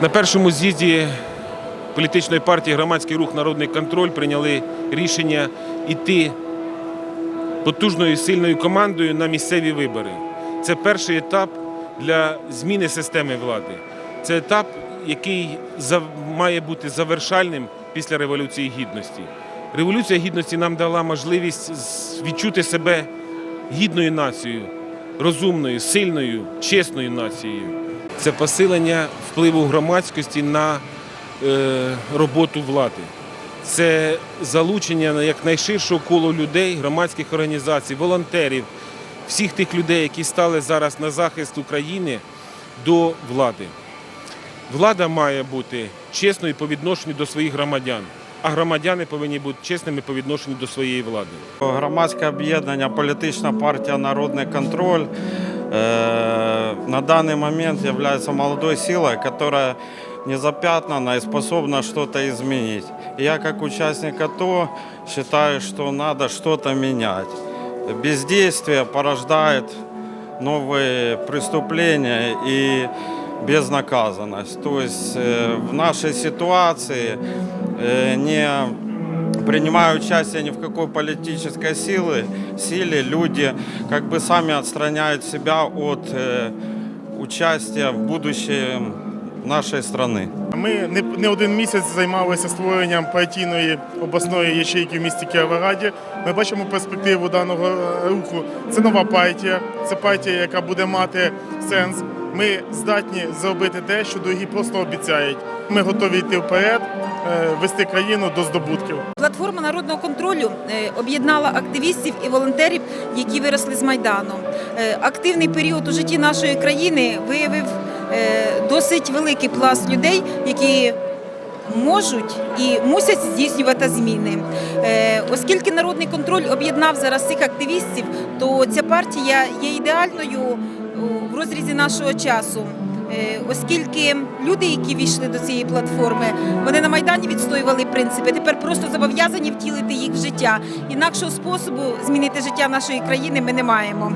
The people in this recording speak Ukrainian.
На першому з'їзді політичної партії Громадський рух Народний контроль прийняли рішення йти потужною і сильною командою на місцеві вибори. Це перший етап для зміни системи влади. Це етап, який має бути завершальним після Революції Гідності. Революція Гідності нам дала можливість відчути себе гідною нацією, розумною, сильною, чесною нацією. Це посилення впливу громадськості на е, роботу влади. Це залучення на якнайширшого коло людей, громадських організацій, волонтерів, всіх тих людей, які стали зараз на захист України до влади. Влада має бути чесною по відношенню до своїх громадян, а громадяни повинні бути чесними по відношенню до своєї влади. Громадське об'єднання політична партія Народний контроль э, на данный момент является молодой силой, которая не запятнана и способна что-то изменить. Я как участник АТО считаю, что надо что-то менять. Бездействие порождает новые преступления и безнаказанность. То есть э, в нашей ситуации э, не принимая участие ни в какой политической силы, силе, люди как бы сами отстраняют себя от э, участия в будущем нашей страны. Ми не, не один місяць займалися створенням партійної обласної ячейки в місті Кіровограді. Ми бачимо перспективу даного е, руху. Це нова партія, це партія, яка буде мати сенс. Ми здатні зробити те, що другі просто обіцяють. Ми готові йти вперед, е, вести країну до здобутків. Платформа народного контролю е, об'єднала активістів і волонтерів, які виросли з майдану. Е, Активний період у житті нашої країни виявив досить великий пласт людей, які можуть і мусять здійснювати зміни. Оскільки народний контроль об'єднав зараз цих активістів, то ця партія є ідеальною в розрізі нашого часу. Е, Оскільки люди, які війшли до цієї платформи, вони на майдані відстоювали принципи. Тепер просто зобов'язані втілити їх в життя. Інакшого способу змінити життя нашої країни ми не маємо.